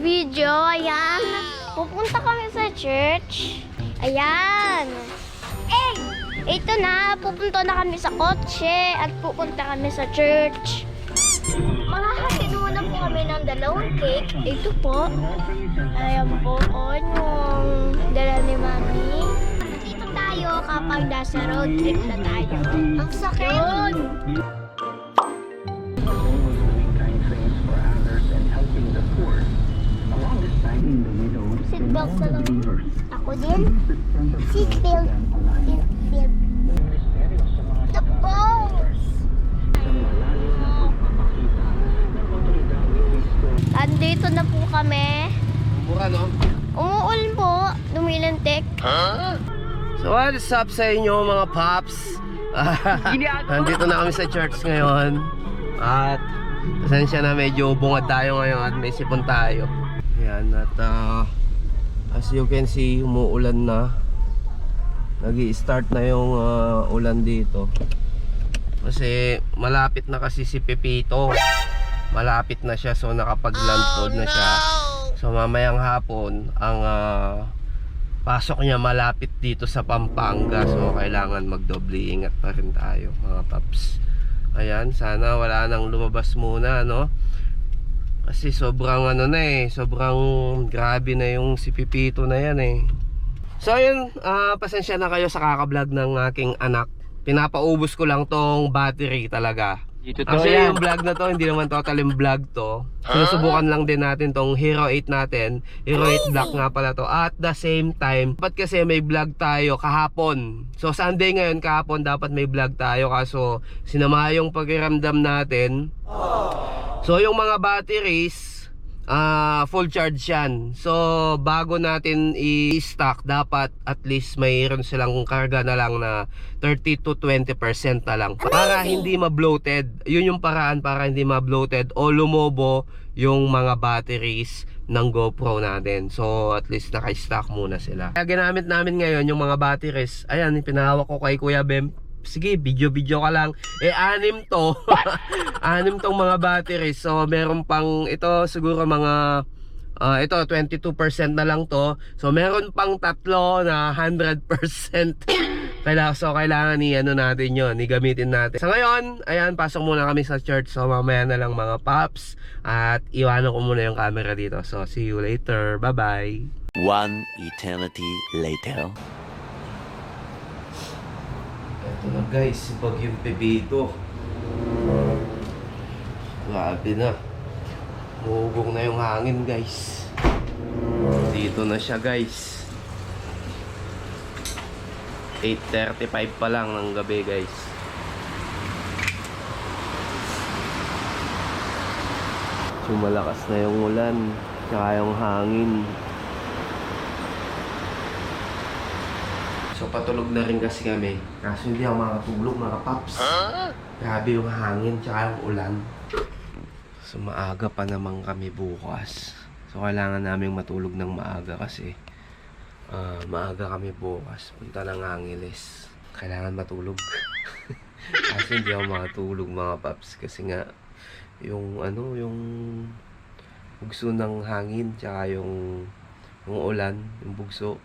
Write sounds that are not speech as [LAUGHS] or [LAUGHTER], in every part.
video, ayan. Pupunta kami sa church. Ayan. Eh, ito na. Pupunta na kami sa kotse at pupunta kami sa church. Makakatid muna po kami ng dalawang cake. Ito po. Ayan po, o yung dala ni Mami. Dito tayo kapag nasa road trip na tayo. Ang sakit. Yun. Seatbelt na lang. Ako din. Seatbelt. Seatbelt. Tapos. Andito na po kami. Mura, no? Umuulan po. Dumilantik. So what's up sa inyo mga paps? Nandito [LAUGHS] na kami sa church ngayon. At pasensya na medyo bungad tayo ngayon at may sipon tayo. Ayan at ah, as you can see umuulan na. nag start na yung ah, ulan dito. Kasi malapit na kasi si Pepito. Malapit na siya so nakapag-landfall na siya. So mamayang hapon ang ah, pasok niya malapit dito sa Pampanga so kailangan magdoble ingat pa rin tayo mga paps ayan sana wala nang lumabas muna no kasi sobrang ano na eh sobrang grabe na yung si Pipito na yan eh so ayun ah, pasensya na kayo sa kakablog ng aking anak pinapaubos ko lang tong battery talaga Actually, yung vlog na to, hindi naman total yung vlog to. Sinusubukan lang din natin tong Hero 8 natin. Hero 8 Black nga pala to. At the same time, dapat kasi may vlog tayo kahapon. So, Sunday ngayon, kahapon dapat may vlog tayo. Kaso, sinama yung pakiramdam natin. So, yung mga batteries, ah full charge yan. So, bago natin i-stock, dapat at least mayroon silang karga na lang na 30 to 20% na lang. Para hindi ma-bloated. Yun yung paraan para hindi ma-bloated o lumobo yung mga batteries ng GoPro natin. So, at least naka-stock muna sila. Kaya ginamit namin ngayon yung mga batteries. Ayan, pinahawak ko kay Kuya Bem sige, video-video ka lang. Eh, anim to. [LAUGHS] anim tong mga batteries. So, meron pang, ito siguro mga, ah, ito, 22% na lang to. So, meron pang tatlo na 100%. [COUGHS] Kailangan, so, kailangan ni, ano natin yon ni gamitin natin. Sa ngayon, ayan, pasok muna kami sa church. So, mamaya na lang mga paps. At iwanan ko muna yung camera dito. So, see you later. Bye-bye. One eternity later. Ito na guys, Bagyong Pebito. Grabe na. Muhugong na yung hangin guys. Dito na siya guys. 8.35 pa lang ng gabi guys. So na yung ulan. Tsaka yung hangin. Patulog na rin kasi kami. Kaso hindi ako makatulog mga paps. Grabe yung hangin tsaka yung ulan. So maaga pa naman kami bukas. So kailangan naming matulog ng maaga kasi ah, maaga kami bukas. Punta ng Angeles. Kailangan matulog. [LAUGHS] kasi hindi ako makatulog mga paps kasi nga yung ano yung bugso ng hangin tsaka yung yung ulan, yung bugso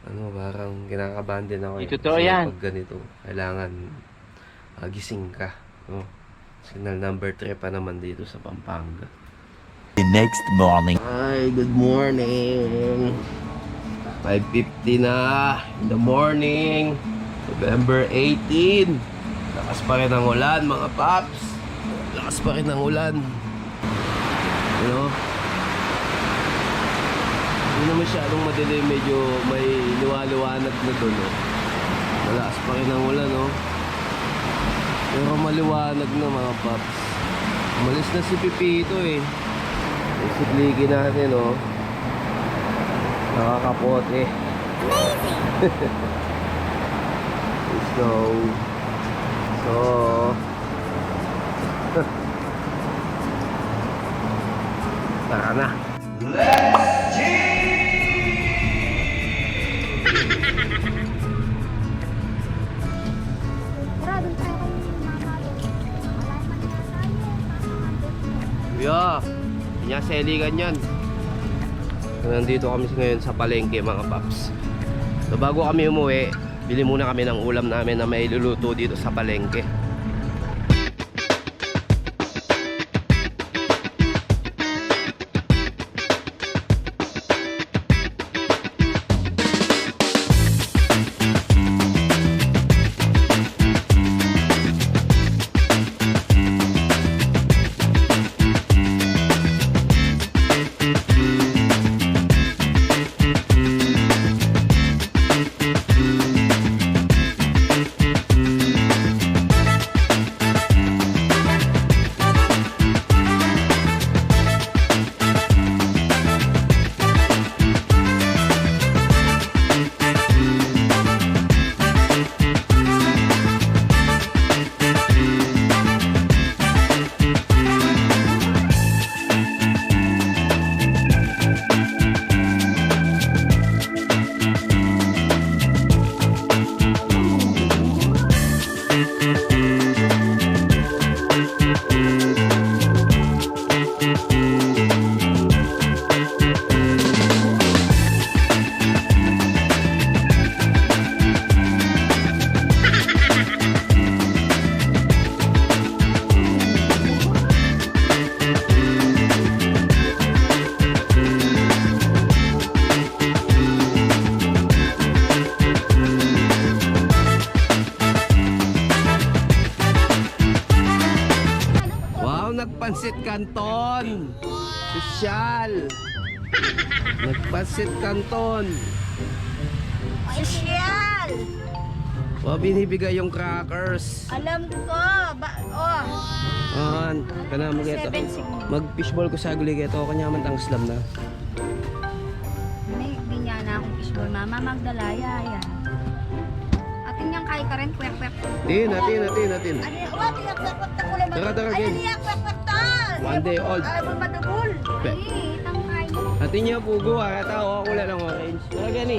ano, parang kinakabahan din ako. eh. Di totoo Kasi yan. Pag ganito, kailangan ah, gising ka. No? Signal number 3 pa naman dito sa Pampanga. The next morning. Hi, good morning. 5.50 na in the morning. November 18. Lakas pa rin ang ulan, mga paps. Lakas pa rin ang ulan. Ano? Hindi na masyadong madilim, medyo may liwa-liwanag na doon. Oh. Malakas pa rin ang ulan, no? Pero maliwanag na mga paps. Umalis na si Pipito eh. Isigligi natin, oh. Nakakapote. Let's [LAUGHS] go. So, [LAUGHS] tara na. Tara, Seligan yan. Nandito kami ngayon sa palengke mga paps. So bago kami umuwi, bili muna kami ng ulam namin na may luluto dito sa palengke. Wow, nagpansit kanton. Sosyal. [LAUGHS] Nagpansit kanton. Special! Wow, binibigay yung crackers. Alam ko, ba, oh, An, kana mo geto. seven siguro. Mag fishball ko sa guli geto kanya man tang slam na. May binya na akong fishball, mama, magdalaya, yan. Atin niyang kay ka rin, kwek kwek. Tin, natin, natin, natin. Ano yung, oh, tiyak kwek kwek ta kulay Tara, tara, game. tiyak kwek kwek ta! One day old. Ay. Pe. Ay, tangkay mo. Natin niya pugo ha, kata ako wala ng orange. Tara gani.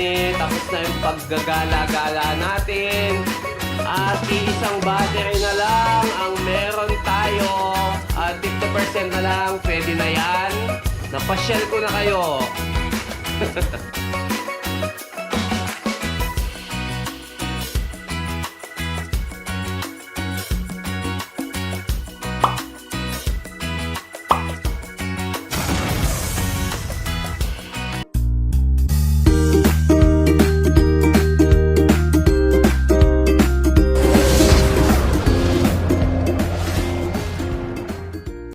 Kami. Tapos na yung paggagala-gala natin. At isang battery na lang ang meron tayo. At 50% na lang, pwede na yan. Napasyal ko na kayo. [LAUGHS]